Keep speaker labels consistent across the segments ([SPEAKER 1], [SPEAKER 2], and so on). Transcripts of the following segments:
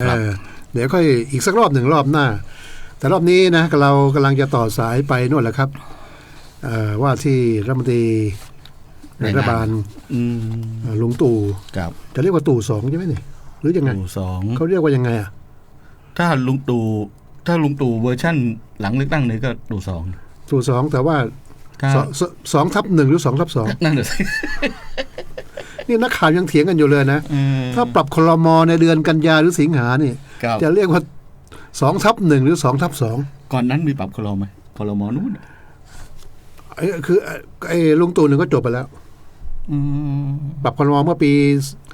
[SPEAKER 1] เออเดี๋ยวค่อยอีกสักรอบหนึ่งรอบหน้า แต่รอบนี้นะเรากำลังจะต่อสายไปนู่นแหละครับเอ่อว่าที่รัฐมนตรีรัฐบาล
[SPEAKER 2] อืม
[SPEAKER 1] เอ่อลุงตู่
[SPEAKER 2] กับ
[SPEAKER 1] จะเรียกว่าตู่สองใช่ไหมนี่หรือยังไง
[SPEAKER 2] ตู่สอง
[SPEAKER 1] เขาเรียกว่ายังไงอะ
[SPEAKER 2] ถ้าลุงตู่ถ้าลุงตู่เวอร์ชั่นหลังเลือกตั้งนี่ก็ตู่สอง
[SPEAKER 1] ตู่สองแต่ว่า
[SPEAKER 2] ถ้า
[SPEAKER 1] สองสสองทับหนึ่งหรือสองทับสอง
[SPEAKER 2] นั่นแหละสิ
[SPEAKER 1] นี่นักข่าวยังเถียงกันอยู่เลยนะ
[SPEAKER 2] เออ
[SPEAKER 1] ถ้าปรับคลมในเดือนกันยาหรือสิงหานี่
[SPEAKER 2] กับ
[SPEAKER 1] จะเรียกว่าสองทับหนึ่งหรือสองทับสอง
[SPEAKER 2] ก่อนนั้นมีปรับคลอไหมคลมนู้น
[SPEAKER 1] ไอ้คือไอ้ไอ้ลุงตู่หนึ่งก็จบไปแล้ว
[SPEAKER 2] อืม
[SPEAKER 1] ปรับคลมเมื่อปี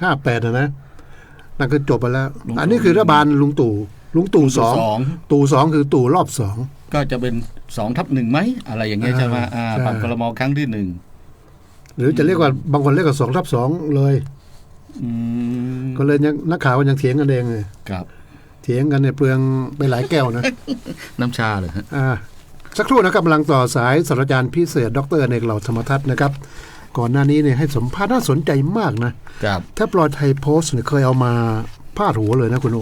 [SPEAKER 1] ห้าแปดนะนะนั่นคือจบไปแล้ว
[SPEAKER 2] ลุงตู่
[SPEAKER 1] อันนี้คือรัฐบาลลุงตู่ลุงตู่สอง
[SPEAKER 2] สอง
[SPEAKER 1] ตู่สองคือตู่รอบสอง
[SPEAKER 2] ก็จะเป็นสองทับหนึ่งไหมอะไรอย่างเงี้ย
[SPEAKER 1] อ่า
[SPEAKER 2] ใช่ไหมอ่า
[SPEAKER 1] ใช่
[SPEAKER 2] ปรับคลมครั้งที่หนึ่ง
[SPEAKER 1] หรือจะเรียกว่าบางคนเรียกว่าสองทับสองเลย
[SPEAKER 2] อืม
[SPEAKER 1] ก็เลยยังนักข่าวก็ยังเถียงกันเองเลย
[SPEAKER 2] กับ
[SPEAKER 1] เถียงกันเนี่ยเปลืองไปหลายแก้วนะ
[SPEAKER 2] น้ำชาเลยฮะ
[SPEAKER 1] อ่าสักครู่นะครับกำลังต่อสายศาสตราจารย์พิเศษ ดรเนกเหล่าธรรมทัศน์นะครับ ก่อนหน้านี้เนี่ยให้สัมภาษณ์น่าสนใจมากนะ
[SPEAKER 2] กับ
[SPEAKER 1] ถ้าปลอยไทยโพสต์เนี่ยเคยเอามาพาดหัวเลยนะคุณโอ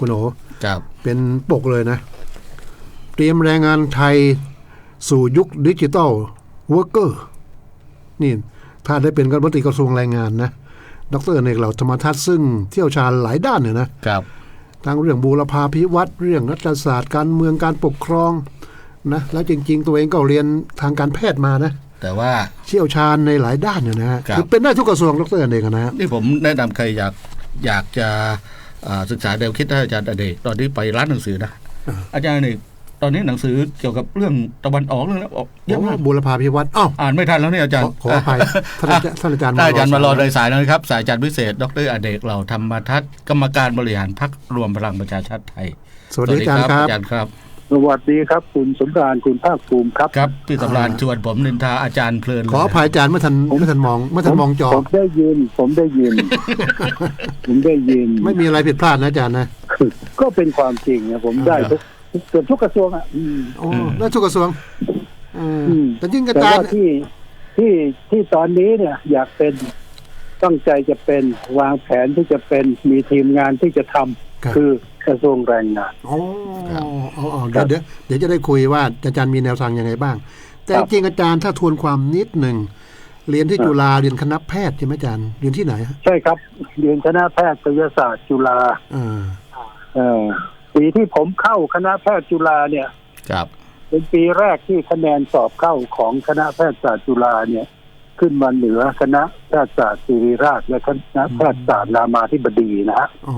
[SPEAKER 1] คุณโอ
[SPEAKER 2] กับ
[SPEAKER 1] เป็นปกเลยนะ เตรียมแรงงานไทยสู่ยุคดิจิตอลเวิร์กเกอร์ นี่ถ้าได้เป็นรัฐมนตรีกระทรวงแรงงานนะดรเนกเหล่าธรรมทัศน์ซึ่งเที่ยวชาญหลายด้านเนี่ยนะ
[SPEAKER 2] กับ
[SPEAKER 1] ทั้งเรื่องบูรพาพิวัตรเรื่องรัฐศาสตร์การเมืองการปกครองนะแล้วจริง ๆ ตัวเองก็เรียนทางการแพทย์มานะ
[SPEAKER 2] แต่ว่า
[SPEAKER 1] เชี่ยวชาญในหลายด้านเนี่ยนะฮะ
[SPEAKER 2] ครับ
[SPEAKER 1] คือเป็นได้ทุกกระทรวงดรเนกอะนะฮะ
[SPEAKER 2] นี่ผมแนะนำใครอยากอยากจะอ่าศึกษาแนวคิดท่านอาจารย์อเดชตอนที่ไปร้านหนังสือนะอาจารย์นี่ ตอนนี้หนังสือเกี่ยวกับเรื่องตะวันออกเรื่องนั้นออกเยอะมาก
[SPEAKER 1] บูรพาพิวัตรอ้าว
[SPEAKER 2] อ่านไม่ทันแล้วเนี่ยอาจาร
[SPEAKER 1] ขอ
[SPEAKER 2] ย์
[SPEAKER 1] ขออภัยท่านอาจารย์ท่านอาจารย์
[SPEAKER 2] ท่านอาจารย์มารอ
[SPEAKER 1] ส
[SPEAKER 2] ในสายแล้วนะครับ สายอาจารย์พิเศษ ดรอเดชเราธรรมทัศน์กรรมการบริหารพรรครวมพลังประชาชาติไทย
[SPEAKER 1] สวัสดีอาจารย์ครับ
[SPEAKER 2] อาจารย์ครับ
[SPEAKER 3] สวัสดีครับ คุณสมราญคุณภาคภูมิครับ
[SPEAKER 2] ครับพี่สำราญชวนผมนินทาอาจารย์เพลินเลย
[SPEAKER 1] ขออภัยอาจารย์ไม่ทันไม่ทันมองไม่ทันมองจอ
[SPEAKER 3] ผมได้ยิน ผมได้ยิน ผมได้ยิน
[SPEAKER 1] ไม่มีอะไรผิดพลาดนะอาจารย์นะ
[SPEAKER 3] ก็เป็นความจริงนะผมได้ทุกทุก เกือบทุกกระทรวงอะอืม
[SPEAKER 1] โอ้แล้วทุกกระทรวงเอออ
[SPEAKER 3] ม
[SPEAKER 1] แต่จริงอา
[SPEAKER 3] แต่
[SPEAKER 1] จาร
[SPEAKER 3] ว่า
[SPEAKER 1] ย์
[SPEAKER 3] ที่ที่ที่ตอนนี้เนี่ย อยากเป็นตั้งใจจะเป็นวางแผนที่จะเป็นมีทีมงานที่จะทำ
[SPEAKER 1] ครับ
[SPEAKER 3] คือกระทรวงแรงงาน
[SPEAKER 1] โอ้เอาเอาเดี๋ยวเดี๋ยวเดี๋ยวจะได้คุยว่าอาจารย์มีแนวทางยังไงบ้าง แต่
[SPEAKER 3] ครับ
[SPEAKER 1] จริงอาจารย์ถ้าทวนความนิดหนึ่งเรียนที่จุฬาเรียนคณะแพทย์ใช่ไหมอาจารย์เรียนที่ไหนฮะ
[SPEAKER 3] ใช่ครับเรียนคณะแพทยศาสตร์จุฬา
[SPEAKER 1] อ่า
[SPEAKER 3] เอ่อ ปีที่ผมเข้าคณะแพทย์จุฬาเนี่ย
[SPEAKER 2] ครับ
[SPEAKER 3] เป็นปีแรกที่คะแนนสอบเข้าของคณะแพทยศาสตร์จุฬาเนี่ย ขึ้นมาเหนือคณะแพทยศาสตร์ศิริราชและคณะแพทยศาสตร์รามาธิบดีนะฮะ
[SPEAKER 1] อ๋อ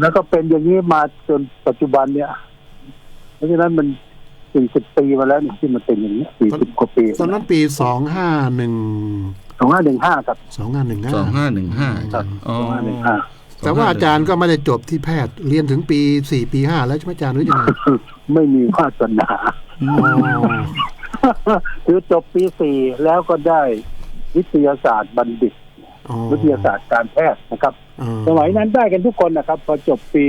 [SPEAKER 3] แล้วก็เป็นอย่างนี้มาจนปัจจุบันเนี่ย เพราะฉะนั้นมันสี่สิบปีมาแล้วเนี่ยที่มันเป็นอย่างนี้สี่สิบกว่าปี
[SPEAKER 1] ตอนนั้นปีสองห้าหนึ่ง
[SPEAKER 3] สองห้าหนึ่งห้ากับ
[SPEAKER 1] สองห้าหนึ่ง
[SPEAKER 2] สองห้าหนึ่งห้า
[SPEAKER 3] ครับ
[SPEAKER 2] อ๋อ
[SPEAKER 3] สองห้าหนึ่งห้า
[SPEAKER 1] แต่ว่าอาจารย์ก็ไม่ได้จบที่แพทย์เรียนถึงปีสี่ปีห้าแล้วใช่ไหมอาจารย์หรือยังไง
[SPEAKER 3] ไม่มีวาสนา
[SPEAKER 2] อื
[SPEAKER 1] อ๋อ
[SPEAKER 2] ม
[SPEAKER 3] คือจบปีสี่แล้วก็ได้วิทยาศาสตร์บัณฑิต
[SPEAKER 1] อ๋อ
[SPEAKER 3] วิทยาศาสตร์การแพทย์นะครับ
[SPEAKER 1] อ๋อ
[SPEAKER 3] สมัยนั้นได้กันทุกคนนะครับ พอจบปี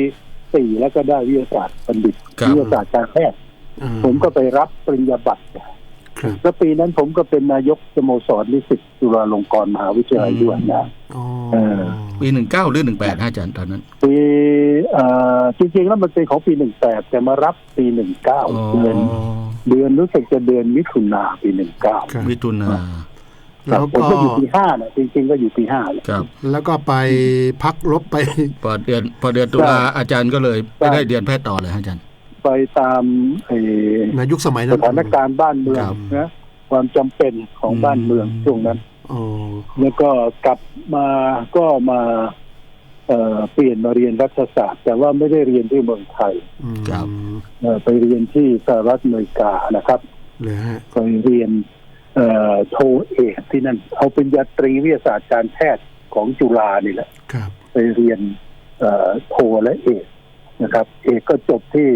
[SPEAKER 3] สี่แล้วก็ได้วิทยาศาสตร์บัณฑิต
[SPEAKER 2] ครับ
[SPEAKER 3] วิทยาศาสตร์การแพทย์
[SPEAKER 1] อ่า
[SPEAKER 3] ผมก็ไปรับปริญญาบัตร
[SPEAKER 1] ครับ
[SPEAKER 3] แล้วปีนั้นผมก็เป็นนายกสโมสรนิสิตจุฬาลงกรณ์มหาวิทยาลัยด้วยนะ
[SPEAKER 1] อ๋อ
[SPEAKER 3] เออ
[SPEAKER 2] ปีหนึ่งเก้าหรือหนึ่งแปดอาจารย์ตอนนั้น
[SPEAKER 3] ปีเอ่อจริงๆแล้วมันเป็นของปีหนึ่งแปดแต่มารับปีหนึ่งเก้า
[SPEAKER 2] อ๋อ
[SPEAKER 3] เดือนเดือนรู้สึกจะเดือนมิถุนาปีหนึ่งเก้า
[SPEAKER 1] ครับ
[SPEAKER 2] มิถุนา
[SPEAKER 1] แล้ว
[SPEAKER 3] ผม
[SPEAKER 1] ก็
[SPEAKER 3] ก็อยู่ปีห้านะจริงๆก็อยู่ปีห้าแหละ
[SPEAKER 2] ครับ
[SPEAKER 1] แล้วก็ไปพักลบไป
[SPEAKER 2] พอเดือนพอเดือนตุลาอาจารย์ก็เลยไปได้เรียนแพทย์ต่อเลยฮะอาจารย์
[SPEAKER 3] ไปตามไอ้
[SPEAKER 1] ในยุคสมัย
[SPEAKER 3] ส
[SPEAKER 1] นั้น
[SPEAKER 3] ถานการณ์บ้านเมือง
[SPEAKER 2] ครับ
[SPEAKER 3] นะความจำเป็นของบ้านเมืองช่วงนั้น
[SPEAKER 1] อ๋อ
[SPEAKER 3] แล้วก็กลับมาก็มาเอ่อเปลี่ยนมาเรียนรัฐศาสตร์ แต่ว่าไม่ได้เรียนที่เมืองไทย
[SPEAKER 1] อืม
[SPEAKER 2] ครับ
[SPEAKER 3] เอ่อไปเรียนที่สหรัฐอเมริกานะครับ
[SPEAKER 1] เลยฮะ
[SPEAKER 3] ไปเรียนเอ่อโทเอกที่นั่น เอาเป็นญาตรีวิทยาศาสตร์การแพทย์ของจุฬานี่แหละ
[SPEAKER 1] ครับ
[SPEAKER 3] ไปเรียนเอ่อโทและเอกนะครับ เอกก็จบที่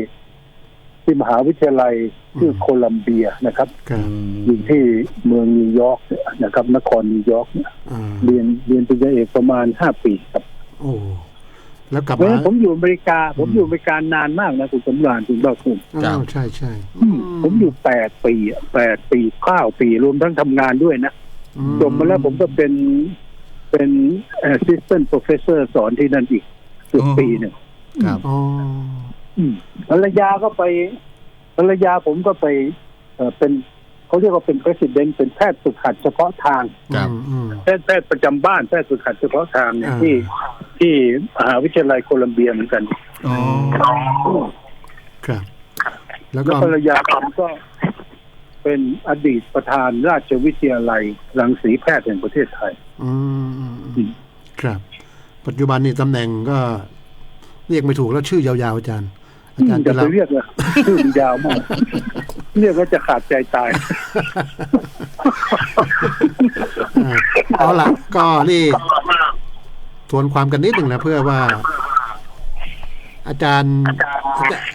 [SPEAKER 3] ที่มหาวิทยาลัยชื่อโคลัมเบียนะครับ
[SPEAKER 1] ครับ
[SPEAKER 3] อยู่ที่เมืองนิวยอร์กนะครับ นครนิวยอร์กเนี่ย
[SPEAKER 1] อ่า
[SPEAKER 3] เรียนเรียนปริญญาเอกประมาณห้าปีครับ
[SPEAKER 1] โอ้แล้วกลับ
[SPEAKER 3] เพราะฉะ
[SPEAKER 1] มา
[SPEAKER 3] นั้นผมอยู่อเมริกา ผมอยู่อเมริกานานมากนะคุณสมรานคุณบ้าคุณ
[SPEAKER 1] อ้าวใช่ใช่
[SPEAKER 3] ผมอยู่แปดปีอะแปดปีเก้าปีรวมทั้งทำงานด้วยนะ
[SPEAKER 1] อื
[SPEAKER 3] จบมาแล้วผมก็เป็นเป็น assistant professor สอนที่นั่นอีกเกือบปีหนึ่ง
[SPEAKER 2] ครับ
[SPEAKER 1] อ๋อ
[SPEAKER 3] อืม ภรรยาก็ไปภรรยาผมก็ไปเอ่อเป็นเขาเรียกว่าเป็น president เป็นแพทย์ฝึกหัดเฉพาะทาง
[SPEAKER 2] ครับ
[SPEAKER 1] อืมอืม
[SPEAKER 3] แพทย์แพทย์ประจำบ้านแพทย์ฝึกหัดเฉพาะทางเนี่ย
[SPEAKER 1] อ่า
[SPEAKER 3] ที่ที่มหาวิทยาลัยโคลัมเบียเหมือนกัน
[SPEAKER 2] อ๋อ
[SPEAKER 1] ครับ แล้ว
[SPEAKER 3] แล้
[SPEAKER 1] ก็
[SPEAKER 3] วภรรยาผมก็เป็นอดีตประธานราชวิทยาลัยรังสีแพทย์แห่งประเทศไทย
[SPEAKER 1] อืมอืมอืมครับ ปัจจุบันนี่ตำแหน่งก็ เรียกไม่ถูกแล้วชื่อยาวๆอาจารย์ อาจารย์
[SPEAKER 3] จะ
[SPEAKER 1] จะ
[SPEAKER 3] ไป
[SPEAKER 1] รับ
[SPEAKER 3] เรียกเลยชื่อมันยาวมากเรียกว่าจะขาดใจตาย
[SPEAKER 1] อ่าเอาละก็นี่ทวนความกันนิดหนึ่งนะเพื่อว่า อาจารย์อาจารย์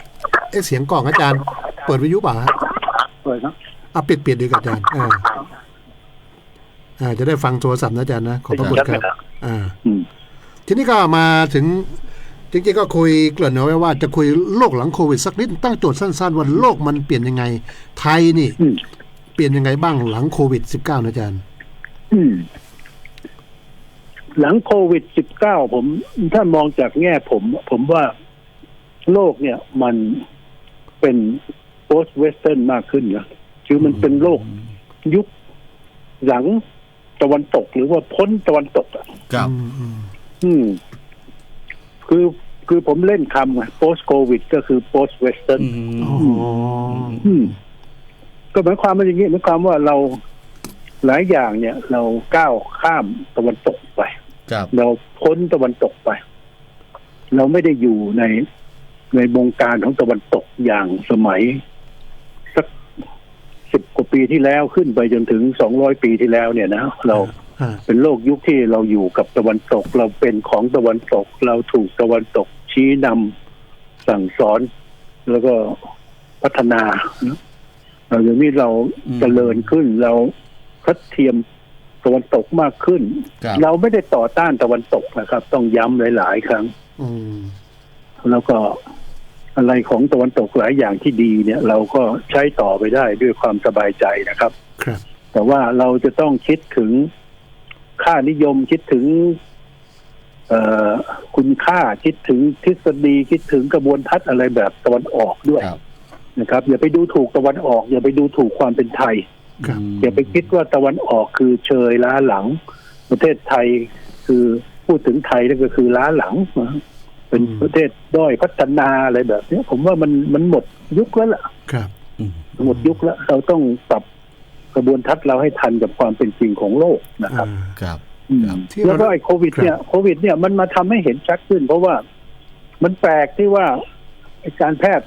[SPEAKER 1] เอ๊ะเสียงกล่องอาจารย์ เปิดวิทยุเปล่าฮะ
[SPEAKER 3] เปิดนะ
[SPEAKER 1] เอาปิดปิดดีกับอาจารย์อ่าอ่าจะได้ฟังโทรศัพท์นะอาจารย์นะขอบพระคุณครับ อ่า
[SPEAKER 3] อืม
[SPEAKER 1] ทีนี้ก็มาถึง จริงๆก็คุยเกริ่นเอาไว้ว่าจะคุยโลกหลังโควิดสักนิดตั้งโจทย์สั้นๆว่าโลกมันเปลี่ยนยังไง ไทยนี่
[SPEAKER 3] อืม
[SPEAKER 1] เปลี่ยนยังไงบ้างหลังโควิด -19 นะอาจารย์
[SPEAKER 3] อืมหลังโควิด -19 ผม ถ้ามองจากแง่ผม ผมว่าโลกเนี่ย มันเป็น post western มากขึ้นนะคือมันเป็นโลกยุคหลังตะวันตกหรือว่าพ้นตะวันตกอะ
[SPEAKER 2] ครับ
[SPEAKER 1] อืมอืม
[SPEAKER 3] อืม คือคือผมเล่นคำไง post covid ก็คือ post western
[SPEAKER 2] อืม
[SPEAKER 1] อ๋อ
[SPEAKER 3] อืมก็หมายความว่าอย่างนี้หมายความว่าเราหลายอย่างเนี่ย เราก้าวข้ามตะวันตกไป
[SPEAKER 2] ครับ
[SPEAKER 3] เราพ้นตะวันตกไป เราไม่ได้อยู่ในในวงการของตะวันตกอย่างสมัยสักสิบกว่าปีที่แล้วขึ้นไปจนถึงสองร้อยปีที่แล้วเนี่ยนะเรา
[SPEAKER 1] อ่า
[SPEAKER 3] เป็นโลกยุคที่เราอยู่กับตะวันตก เราเป็นของตะวันตก เราถูกตะวันตกชี้นำสั่งสอน แล้วก็พัฒนานะเราอย่างนี้เรา
[SPEAKER 2] อืม
[SPEAKER 3] เจริญขึ้นเราทัดเทียมตะวันตกมากขึ้น
[SPEAKER 2] ครับ
[SPEAKER 3] เราไม่ได้ต่อต้านตะวันตกนะครับ ต้องย้ำหลาย ๆ ครั้ง
[SPEAKER 1] อืม
[SPEAKER 3] แล้วก็อะไรของตะวันตกหลายอย่างที่ดีเนี่ย เราก็ใช้ต่อไปได้ด้วยความสบายใจนะครับ
[SPEAKER 1] ครับ
[SPEAKER 3] แต่ว่าเราจะต้องคิดถึง ค่านิยมคิดถึงเอ่อคุณค่าคิดถึงทฤษฎีคิดถึงกระบวนทัศน์อะไรแบบตะวันออกด้วย
[SPEAKER 2] ครับ
[SPEAKER 3] นะครับ อย่าไปดูถูกตะวันออก อย่าไปดูถูกความเป็นไทย
[SPEAKER 1] ครับ
[SPEAKER 3] อย่าไปคิดว่าตะวันออกคือเชยล้าหลัง ประเทศไทยคือพูดถึงไทยแล้วก็คือล้าหลังนะเป็น
[SPEAKER 1] อืม
[SPEAKER 3] ประเทศด้อยพัฒนาอะไรแบบเนี้ยผมว่ามันมันหมดยุคแล้วล่ะ
[SPEAKER 1] ครับ
[SPEAKER 2] อืม
[SPEAKER 3] หมดยุคแล้ว เราต้องปรับ กระบวนทัศน์เราให้ทันกับความเป็นจริงของโลกนะครับ
[SPEAKER 1] อ่า
[SPEAKER 2] ครับ
[SPEAKER 3] อืม
[SPEAKER 2] ครับ
[SPEAKER 1] ที่เรา
[SPEAKER 3] แล้วก็ไอ้โควิดเนี่ยโควิดเนี่ยมันมาทำให้เห็นชัดขึ้น เพราะว่ามันแปลกที่ว่าไอ้การแพทย์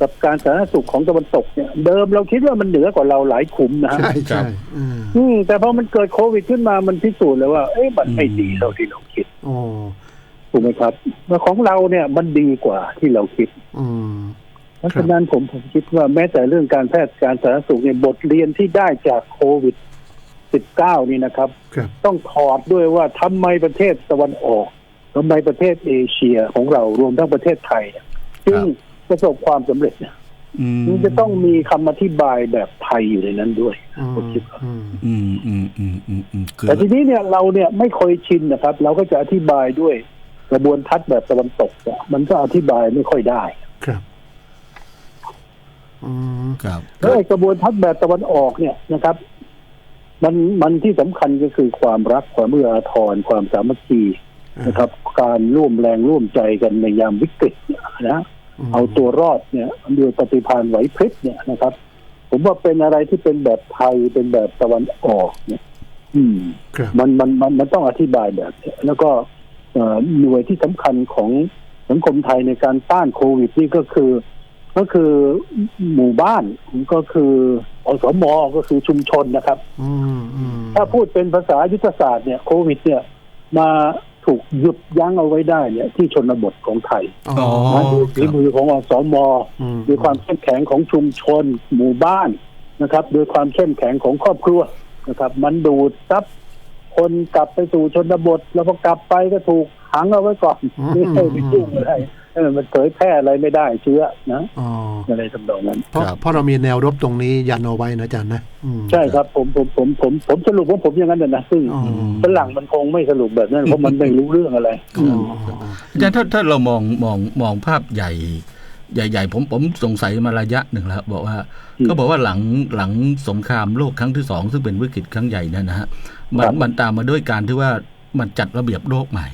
[SPEAKER 3] กับการสาธารณสุขของตะวันตกเนี่ย เดิมเราคิดว่ามันเหนือกว่าเราหลายขุมนะฮะ
[SPEAKER 1] ใช่
[SPEAKER 2] ครั
[SPEAKER 1] ใช่
[SPEAKER 2] บ
[SPEAKER 1] อืม
[SPEAKER 3] อืมแต่พอมันเกิดโควิดขึ้นมามันพิสูจน์เลยว่าเอ๊ะมันไม่ดีเท่าที่เราคิด
[SPEAKER 1] โอ้
[SPEAKER 3] ถูกไหมครับแล้วของเราเนี่ยมันดีกว่าที่เราคิด
[SPEAKER 1] อืม
[SPEAKER 3] เพราะฉะนั้นผมผมคิดว่าแม้แต่เรื่องการแพทย์การสาธารณสุขเนี่ยบทเรียนที่ได้จากโควิด 19 นี่นะครับ
[SPEAKER 1] ครับ
[SPEAKER 3] ต้องถอดด้วยว่าทำไมประเทศตะวันออกทำไมประเทศเอเชียของเรารวมทั้งประเทศไทยเนี่ยจึงประสบความสำเร็จเนี่ย
[SPEAKER 2] อืม
[SPEAKER 3] มันจะต้องมีคำอธิบายแบบไทยอยู่ในนั้นด้วย
[SPEAKER 1] อืม
[SPEAKER 3] ผมคิดว่า
[SPEAKER 1] อืม
[SPEAKER 2] อืมอืมอืมอืมอืมคือ
[SPEAKER 3] แต่ทีนี้เนี่ยเราเนี่ยไม่เคยชินนะครับ เราก็จะอธิบายด้วยกระบวนทัศน์แบบตะวันตกเนี่ยมันก็อธิบายไม่ค่อยได้
[SPEAKER 1] ครับ อืม
[SPEAKER 2] ครับ
[SPEAKER 3] แล้วไอ้กระบวนทัศน์แบบตะวันออกเนี่ยนะครับ มันมันที่สำคัญก็คือความรักความเอื้ออาทรความสามัคคีนะครับ การร่วมแรงร่วมใจกันในยามวิกฤตเนี่ยนะ
[SPEAKER 1] ม
[SPEAKER 3] เอาตัวรอดเนี่ยด้วยปฏิภาณไหวพริบเนี่ยนะครับ ผมว่าเป็นอะไรที่เป็นแบบไทยเป็นแบบตะวันออกเนี่ย อืม
[SPEAKER 1] ครับ
[SPEAKER 3] มันมันมันมันต้องอธิบายแบบเนี้ยแล้วก็เอ่อหน่วยที่สำคัญของสังคมไทยในการต้านโควิดนี่ก็คือ ก็คือหมู่บ้านก็คืออสมก็คือชุมชนนะครับ
[SPEAKER 1] อืมอืม
[SPEAKER 3] ถ้าพูดเป็นภาษายุทธศาสตร์เนี่ยโควิด เนี่ยมาถูกหยุดยั้งเอาไว้ได้เนี่ยที่ชนบทของไทย
[SPEAKER 1] อ๋อ
[SPEAKER 3] นะด้วยฝีมือของอสม
[SPEAKER 1] อืม
[SPEAKER 3] ด้วยความเข้มแข็งของชุมชน หมู่บ้านนะครับด้วยความเข้มแข็งของครอบครัวนะครับ มันดูดซับคนกลับไปสู่ชนบท แล้วพอกลับไปก็ถูกขังเอาไว้ก่อนไม่ให้ไปยุ่งอะไรเออ มันเผยแพร่อะไรไม่ได้เชื้อนะ
[SPEAKER 1] อ๋อ
[SPEAKER 3] อะไรทำนองนั้น
[SPEAKER 1] เพราะ
[SPEAKER 2] ครับ
[SPEAKER 1] เพราะเรามีแนวรบตรงนี้ยันเอาไว้นะอาจารย์นะอืม
[SPEAKER 3] ใช่ครับผมผมผมผมผมสรุปของผมอย่างนั้นนะนะซึ่ง
[SPEAKER 1] อ๋อ
[SPEAKER 3] ฝรั่งมันคงไม่สรุปแบบนั้นเพราะมันไม่รู้เรื่องอะไร
[SPEAKER 1] อ๋อ
[SPEAKER 2] อาจารย์ถ้าถ้าเรามองมองมองภาพใหญ่ใหญ่ๆผมผมสงสัยมาระยะหนึ่งแล้วบอกว่า
[SPEAKER 3] อืม
[SPEAKER 2] ก็บอกว่าหลังหลังสงครามโลกครั้งที่สองซึ่งเป็นวิกฤตครั้งใหญ่เนยนะฮะมัน
[SPEAKER 3] ครับ
[SPEAKER 2] มันตามมาด้วยการที่ว่ามันจัดระเบียบโลกใหม่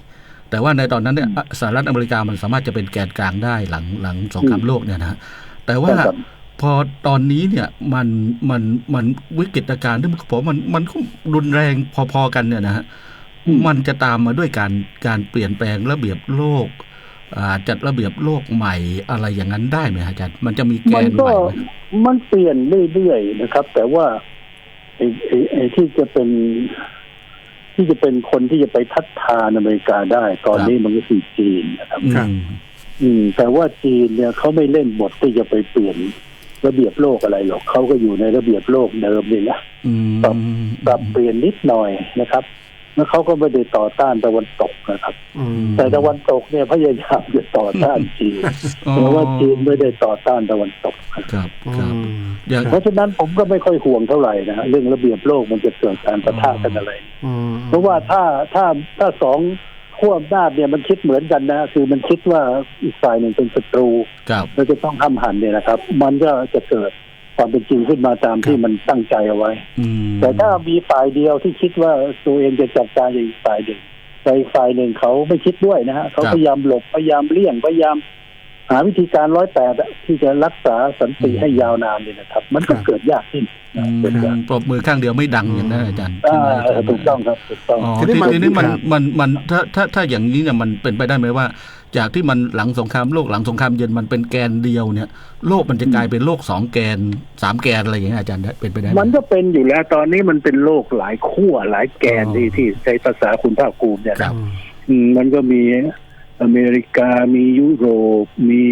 [SPEAKER 2] แต่ว่าในตอนนั้นเนี่ยสหรัฐอเมริกามันสามารถจะเป็นแกนกลางได้หลังหลังสงครามโลกเนี่ยนะฮะแต่ว่า
[SPEAKER 3] ครับ
[SPEAKER 2] พอตอนนี้เนี่ยมันมันมันวิกฤตการณ์ที่ผมมันมันก็รุนแรงพอๆกันเนี่ยนะฮะ
[SPEAKER 3] อืม
[SPEAKER 2] มันจะตามมาด้วยการการเปลี่ยนแปลงระเบียบโลกอ่าจัดระเบียบโลกใหม่อะไรอย่างนั้นได้ไหมฮะอาจารย์มันจะมีแก
[SPEAKER 3] มัน
[SPEAKER 2] นให
[SPEAKER 3] ก็
[SPEAKER 2] ม่ไหม
[SPEAKER 3] มันเปลี่ยนเรื่อยๆนะครับ แต่ว่าไอ้ไอ้ไอ้ที่จะเป็น ที่จะเป็นคนที่จะไปทัดทานอเมริกาได้ ตอนนี้มันก็คือจีนนะครับ
[SPEAKER 2] อืม
[SPEAKER 3] อืม แต่ว่าจีนเนี่ยเขาไม่เล่นบทที่จะไปเปลี่ยนระเบียบโลกอะไรหรอกเขาก็อยู่ในระเบียบโลกเดิมนี่แหละ
[SPEAKER 2] อืม
[SPEAKER 3] ปรับปรับเปลี่ยนนิดหน่อยนะครับแล้วเขาก็ไม่ได้ต่อต้านตะวันตกนะครับ
[SPEAKER 1] อืม
[SPEAKER 3] แต่ตะวันตกเนี่ยพยายามจะต่อต้านจีน
[SPEAKER 2] อ๋อ
[SPEAKER 3] แต่ว่าจีนไม่ได้ต่อต้านตะวันตก
[SPEAKER 2] ครับครับอย่าง
[SPEAKER 3] เพราะฉะนั้นผมก็ไม่ค่อยห่วงเท่าไหร่นะเรื่องระเบียบโลกมันจะเกิดการประทะกันอะไร
[SPEAKER 1] อืม
[SPEAKER 3] เพราะว่าถ้าถ้าถ้าสองขั้วอำนาจเนี่ยมันคิดเหมือนกันนะ คือมันคิดว่าอีกฝ่ายหนึ่งเป็นศัตรู
[SPEAKER 2] ครับ
[SPEAKER 3] เราจะต้องห้ามหันเนี่ยนะครับ มันก็จะเกิดความเป็นจริงขึ้นมาตามที่มันตั้งใจเอาไว้
[SPEAKER 2] อืม
[SPEAKER 3] แต่ถ้ามีฝ่ายเดียวที่คิดว่าตัวเองจะจัดการกับอีกฝ่ายหนึ่งแต่อีกฝ่ายหนึ่งเขาไม่คิดด้วยนะฮะเขาพยายามหลบพยายามเลี่ยงพยายาม หาวิธีการร้อยแปดที่จะรักษาสันติให้ยาวนานเนี่ยนะครับ มันก็เกิดยากขึ้น
[SPEAKER 2] อื
[SPEAKER 3] นะ
[SPEAKER 2] ม
[SPEAKER 3] เกิดยาก
[SPEAKER 2] ปรบมือข้างเดียวไม่ดังอย่างนั้นอาจารย์
[SPEAKER 3] อ่า
[SPEAKER 2] ใช่ไหม
[SPEAKER 3] ถูกต้องครับถูกต้อง
[SPEAKER 2] อ๋อทีทีนี้มันมันมันถ้าถ้าถ้าอย่างนี้เนี่ยมันเป็นไปได้ไหมว่า จากที่มันหลังสงครามโลกหลังสงครามเย็นมันเป็นแกนเดียวเนี่ย โลกมันจะกลายเป็นโลกสองแกนสามแกนอะไรอย่างเงี้ยอาจารย์เป็นไปได้ไหม
[SPEAKER 3] มันก็เป็นอยู่แล้วตอนนี้มันเป็นโลกหลายขั้วหลายแกน
[SPEAKER 2] อ๋อ
[SPEAKER 3] ที่ที่ใช้ภาษาคุณภาคภูมิเนี่ย
[SPEAKER 2] ครั
[SPEAKER 3] นะ
[SPEAKER 2] บ
[SPEAKER 3] อืมมันก็มี อเมริกามียุโรป มี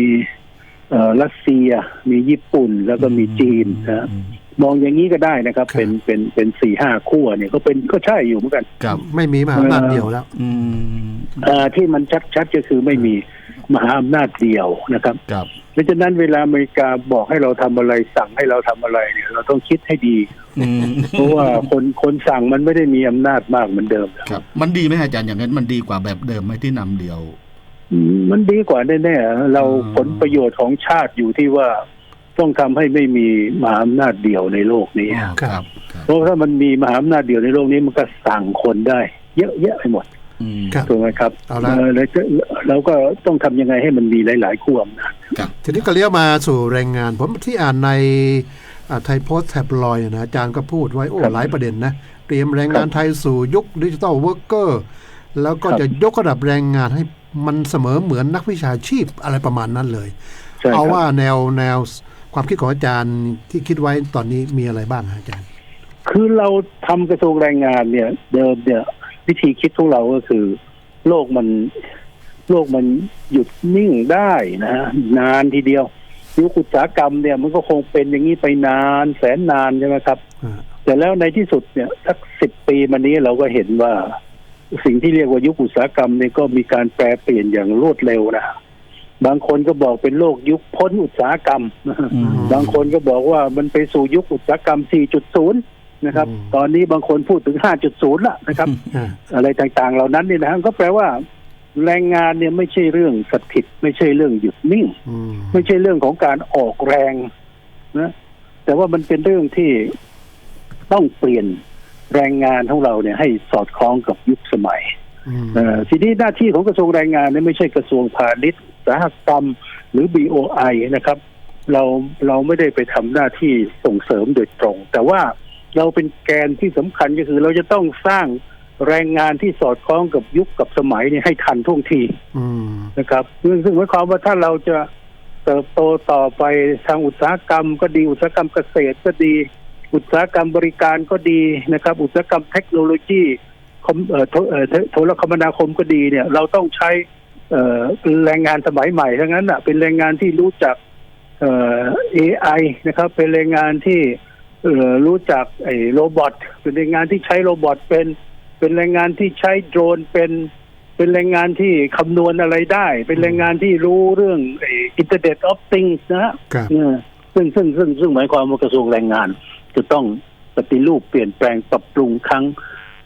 [SPEAKER 3] เอ่อรัสเซีย มีญี่ปุ่นแล้วก็มีจีนนะ
[SPEAKER 2] อืม
[SPEAKER 3] มองอย่างนี้ก็ได้นะครับ
[SPEAKER 1] ครับ
[SPEAKER 3] เป็นเป็นเป็นสี่ห้าขั้วเนี่ยก็เป็นก็ใช่อยู่เหมือนกัน
[SPEAKER 2] ครับ
[SPEAKER 1] ไม่มีมหาอำนาจเดียวแล้ว
[SPEAKER 2] อืม
[SPEAKER 3] เอ่อที่มันชัดชัดก็คือไม่มีมหาอำนาจเดียวนะครับ
[SPEAKER 2] ครับ
[SPEAKER 3] เพราะฉะนั้นเวลาอเมริกาบอกให้เราทำอะไรสั่งให้เราทำอะไรเนี่ย เราต้องคิดให้ดี
[SPEAKER 2] อืม
[SPEAKER 3] เพราะว่าคนคนสั่งมันไม่ได้มีอำนาจมากเหมือนเดิม
[SPEAKER 2] ครับ มันดีไหมอาจารย์อย่างนั้นมันดีกว่าแบบเดิมไหมที่นำเดียว
[SPEAKER 3] อื มมันดีกว่าแน่ๆเรา
[SPEAKER 2] อืม
[SPEAKER 3] ผลประโยชน์ของชาติอยู่ที่ว่าต้องทำให้ไม่มีมหาอำนาจเดียวในโลกนี้
[SPEAKER 2] อ๋อครับครับ
[SPEAKER 3] เพราะถ้ามันมีมหาอำนาจเดียวในโลกนี้มันก็สั่งคนได้ เยอะแยะไปหมด
[SPEAKER 2] อืม
[SPEAKER 1] ครับ
[SPEAKER 3] ถูกไหมครับ
[SPEAKER 1] เอาละ
[SPEAKER 3] เแล้วก็เราก็ต้องทำยังไงให้มันมีหลาย ๆขั้วอำนาจ
[SPEAKER 2] ครับ
[SPEAKER 1] ทีนี้ก็เลี้ยวมาสู่แรงงาน ผมที่อ่านในไทยโพสต์แท็บลอยนะอาจารย์ก็พูดไว้โอ้
[SPEAKER 3] ครับ
[SPEAKER 1] หลายประเด็นนะ เตรียมแรงงานไทยสู่ยุคดิจิทัลเวิร์กเกอร์แล้วก็
[SPEAKER 3] ครับ
[SPEAKER 1] จะยกระดับแรงงานให้ มันเสมอเหมือนนักวิชาชีพอะไรประมาณนั้นเลย
[SPEAKER 3] ใช่ค
[SPEAKER 1] เอา
[SPEAKER 3] รับ
[SPEAKER 1] ว่าแนวแนวความคิดของอาจารย์ที่คิดไว้ตอนนี้มีอะไรบ้างฮะอาจารย์
[SPEAKER 3] คือเราทำกระทรวงแรงงานเนี่ย เดิมเนี่ย วิธีคิดของเราก็คือ โลกมันโลกมันหยุดนิ่งได้นะฮะนานทีเดียวยุคอุตสาหกรรมเนี่ยมันก็คงเป็นอย่างนี้ไปนานแสนนานใช่ไหมครับ
[SPEAKER 1] อ่า
[SPEAKER 3] แต่แล้วในที่สุดเนี่ยสักสิบปีมานี้เราก็เห็นว่า สิ่งที่เรียกว่ายุคอุตสาหกรรมเนี่ยก็มีการแปรเปลี่ยนอย่างรวดเร็วนะบางคนก็บอกเป็นโลกยุคพ้นอุตสาหกรรม
[SPEAKER 2] อืม
[SPEAKER 3] บางคนก็บอกว่ามันไปสู่ยุคอุตสาหกรรม 4.0 นะครับ ตอนนี้บางคนพูดถึง 5.0 ละนะครับ
[SPEAKER 1] อ่า
[SPEAKER 3] อะไรต่างๆ เหล่านั้นเนี่ยนะก็แปลว่าแรงงานเนี่ยไม่ใช่เรื่องสถิตไม่ใช่เรื่องหยุดนิ่ง
[SPEAKER 1] อืม
[SPEAKER 3] ไม่ใช่เรื่องของการออกแรงนะแต่ว่ามันเป็นเรื่องที่ต้องเปลี่ยน แรงงานของเราเนี่ยให้สอดคล้องกับยุคสมัย
[SPEAKER 1] อืม
[SPEAKER 3] เอ่อทีนี้หน้าที่ของกระทรวงแรงงานเนี่ยไม่ใช่กระทรวงพาณิชย์อุตสาหกรรมหรือ BOI นะครับ เราเราไม่ได้ไปทำหน้าที่ส่งเสริมโดยตรง แต่ว่าเราเป็นแกนที่สำคัญก็คือเราจะต้องสร้างแรงงานที่สอดคล้องกับยุคกับสมัยเนี่ยให้ทันท่วงที
[SPEAKER 1] อืม
[SPEAKER 3] นะครับซึ่งซึ่งหมายความว่าถ้าเราจะเติบโตต่อไปทางอุตสาหกรรม ก็ดีอุตสาหกรรมเกษตรก็ดี อุตสาหกรรมบริการก็ดีนะครับ อุตสาหกรรมเทคโนโลยีคอมเอ่อโทเอ่อโทโทรคมนาคมก็ดีเนี่ย เราต้องใช้เอ่อแรงงานสมัยใหม่ทั้งนั้นอะเป็นแรงงานที่รู้จักเอ่อ AI นะครับ เป็นแรงงานที่เอ่อรู้จักไอ้โรบอทเป็นแรงงานที่ใช้โรบอทเป็น เป็นแรงงานที่ใช้โดรนเป็น เป็นแรงงานที่คำนวณอะไรได้ เป็นแรงงานที่รู้เรื่องอินเทอร์เน็ตออฟติงนะฮะ
[SPEAKER 1] ครับ
[SPEAKER 3] เออซึ่งซึ่งซึ่งซึ่งหมายความว่ากระทรวงแรงงาน จะต้องปฏิรูปเปลี่ยนแปลงปรับปรุงครั้ง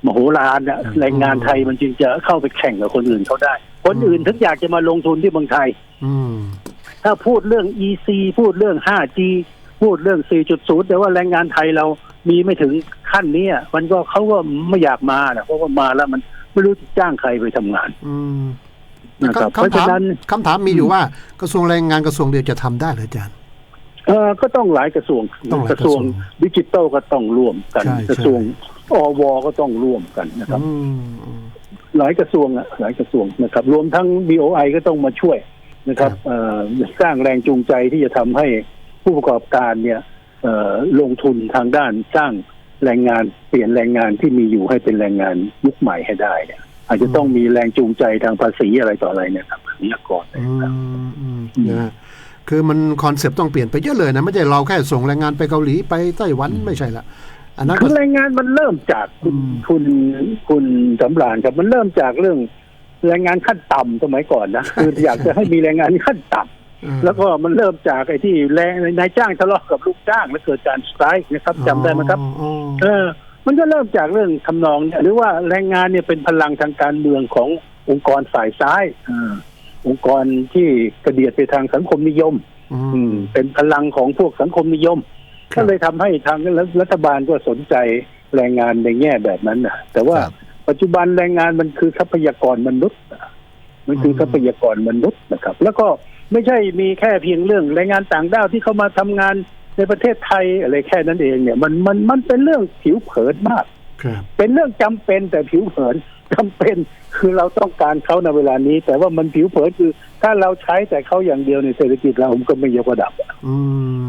[SPEAKER 3] มโหฬารนะแรงงานไทยมันจึงจะเข้าไปแข่งกับคนอื่นเขาได้ คนอื่นถึงอยากจะมาลงทุนที่เมืองไทย
[SPEAKER 1] อืม
[SPEAKER 3] ถ้าพูดเรื่อง EC พูดเรื่อง 5G พูดเรื่อง 4.0 แต่ว่าแรงงานไทยเรามีไม่ถึงขั้นนี้อะมันก็เขาก็ไม่อยากมานะเพราะว่ามาแล้วมันไม่รู้จะจ้างใครไปทำงาน
[SPEAKER 1] อืม
[SPEAKER 3] นะครับ
[SPEAKER 1] คำ
[SPEAKER 3] เพราะ
[SPEAKER 1] ถา
[SPEAKER 3] ฉะ
[SPEAKER 1] ม
[SPEAKER 3] นั้น
[SPEAKER 1] คำถามมีอยู่ว่า กระทรวงแรงงานกระทรวงเดียวจะทำได้เหรืออาจารย์
[SPEAKER 3] เออก็ต้องหลายกระทรวง
[SPEAKER 1] ต้องหลาย
[SPEAKER 3] กระทรวง
[SPEAKER 1] กระทรวง
[SPEAKER 3] ดิจิทัลก็ต้องร่วมกัน
[SPEAKER 1] ใช่
[SPEAKER 3] กระทรวงอวก็ต้องร่วมกันนะครับ
[SPEAKER 1] อืมอืม
[SPEAKER 3] หลายกระทรวงอะหลายกระทรวงนะครับ รวมทั้ง BOI ก็ต้องมาช่วยนะครับ
[SPEAKER 1] ครับ
[SPEAKER 3] เอ่อสร้างแรงจูงใจที่จะทำให้ผู้ประกอบการเนี่ยเอ่อลงทุนทางด้านสร้างแรงงานเปลี่ยนแรงงานที่มีอยู่ให้เป็นแรงงานยุคใหม่ให้ได้เนี่ยอาจจะต้องมีแรงจูงใจทางภาษีอะไรต่ออะไรเนี่ยครับนี้ก่อน
[SPEAKER 1] อืมอืมนะฮะ คือมันคอนเซปต์ต้องเปลี่ยนไปเยอะเลยนะ ไม่ใช่เราแค่ส่งแรงงานไปเกาหลีไปไต้หวันไม่ใช่ละอันนั้น
[SPEAKER 3] คื
[SPEAKER 1] ก็
[SPEAKER 3] อแรงงานมันเริ่มจากคุณ
[SPEAKER 1] อืม
[SPEAKER 3] คุณคุณสำราญครับมันเริ่มจากเรื่องแรงงานขั้นต่ำสมัยก่อนนะคืออยากจะให้มีแรงงานขั้นต่ำ
[SPEAKER 1] เออ
[SPEAKER 3] แล้วก็มันเริ่มจากไอ้ที่แรงนายจ้างทะเลาะกับลูกจ้างแล้วเกิดการสไตร์นะครับจำได้ไหมครับ
[SPEAKER 1] อ๋ออ๋อ
[SPEAKER 3] เออ มันก็เริ่มจากเรื่องทำนองเนี่ยหรือว่าแรงงานเนี่ยเป็นพลังทางการเมืองขององค์กรฝ่ายซ้าย อ่าองค์กรที่กระเดียดไปทางสังคมนิยม
[SPEAKER 1] อื
[SPEAKER 3] อื
[SPEAKER 1] ม
[SPEAKER 3] มเป็นพลังของพวกสังคมนิยม
[SPEAKER 1] ครับ
[SPEAKER 3] ก็เลยทำให้ทางรัฐบาลก็สนใจแรงงานในแง่แบบนั้นนะแต่ว่า
[SPEAKER 2] ครับ
[SPEAKER 3] ปัจจุบันแรงงานมันคือทรัพยากรมนุษย์นะมันคือทรัพยากรมนุษย์นะครับ แล้วก็ไม่ใช่มีแค่เพียงเรื่องแรงงานต่างด้าวที่เข้ามาทำงานในประเทศไทยอะไรแค่นั้นเองเนี่ย มันมันมันเป็นเรื่องผิวเผินมาก
[SPEAKER 1] ครับ
[SPEAKER 3] เป็นเรื่องจำเป็นแต่ผิวเผินจำเป็น คือเราต้องการเขาในเวลานี้ แต่ว่ามันผิวเผินคือ ถ้าเราใช้แต่เขาอย่างเดียวในเศรษฐกิจเราผมก็ไม่ยกระดับ
[SPEAKER 1] อื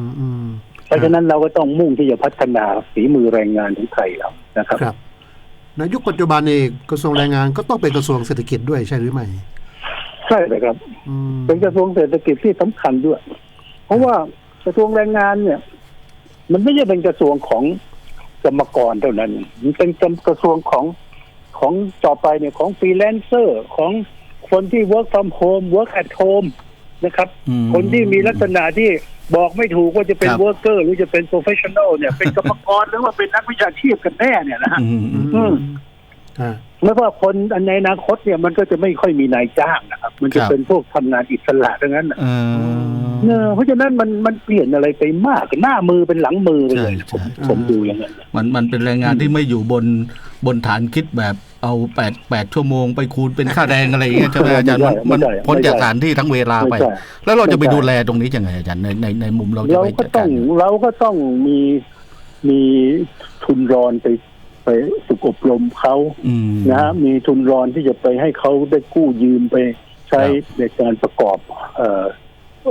[SPEAKER 1] มอืม
[SPEAKER 3] เพราะฉะนั้นเราก็ต้องมุ่งที่จะพัฒนาฝีมือแรงงานของไทยเรานะครับ
[SPEAKER 1] ครับในยุคปัจจุบันนี้กระทรวงแรงงานก็ต้องเป็นกระทรวงเศรษฐกิจด้วยใช่หรือไม่
[SPEAKER 3] ใช่เลยครับ
[SPEAKER 1] อืม
[SPEAKER 3] เป็นกระทรวงเศรษฐกิจที่สำคัญด้วย เพราะว่ากระทรวงแรงงานเนี่ย มันไม่ใช่เป็นกระทรวงของกรรมกรเท่านั้น มันเป็นกระทรวงของ ของต่อไปเนี่ยของฟรีแลนเซอร์ของคนที่ work from home work at home นะครับ
[SPEAKER 2] อืม
[SPEAKER 3] คนที่มีลักษณะที่บอกไม่ถูกว่าจะเป็น
[SPEAKER 2] ครับ
[SPEAKER 3] worker หรือจะเป็น professional เนี่ยเป็นกรรมกรหรือว่าเป็นนักวิชาชีพกันแน่เนี่ยนะฮะ
[SPEAKER 2] อืมอืม
[SPEAKER 3] อืม
[SPEAKER 1] อ่า
[SPEAKER 3] ไม่ว่าคนในอนาคตเนี่ยมันก็จะไม่ค่อยมีนายจ้างนะครับ มันจะ
[SPEAKER 2] ครับ
[SPEAKER 3] เป็นพวกทำงานอิสระทั้งนั้นน่ะ
[SPEAKER 2] เออ
[SPEAKER 3] เออเพราะฉะนั้นมันมันเปลี่ยนอะไรไปมากหน้ามือเป็นหลังมือไปเลย
[SPEAKER 2] ใช่
[SPEAKER 3] ผม
[SPEAKER 2] ใช่
[SPEAKER 3] ผมดูอย่างนั้น
[SPEAKER 2] มันมันเป็นแรงงานที่ไม่อยู่บนบนฐานคิดแบบเอาแปดแปดชั่วโมงไปคูณเป็นค่าแรงอะไรอย่างเงี้ยใช่ไหมอาจารย์มันมันพ้นจากสถานที่ทั้งเวลาไป
[SPEAKER 3] ไม่ใช่
[SPEAKER 2] แล้วเราจะไปดูแลตรงนี้ยังไงอาจารย์ในในในมุมเราจะ
[SPEAKER 3] เรา
[SPEAKER 2] ไป
[SPEAKER 3] ก็
[SPEAKER 2] จัด
[SPEAKER 3] ต้
[SPEAKER 2] กา
[SPEAKER 3] อง
[SPEAKER 2] ร
[SPEAKER 3] เราก็ต้องมีมีทุนรอนไป ไปฝึกอบรมเขา
[SPEAKER 2] อืม
[SPEAKER 3] นะฮะมีทุนรอนที่จะไปให้เขาได้กู้ยืมไปใช้
[SPEAKER 2] ครับ
[SPEAKER 3] ในการประกอบเอ่อ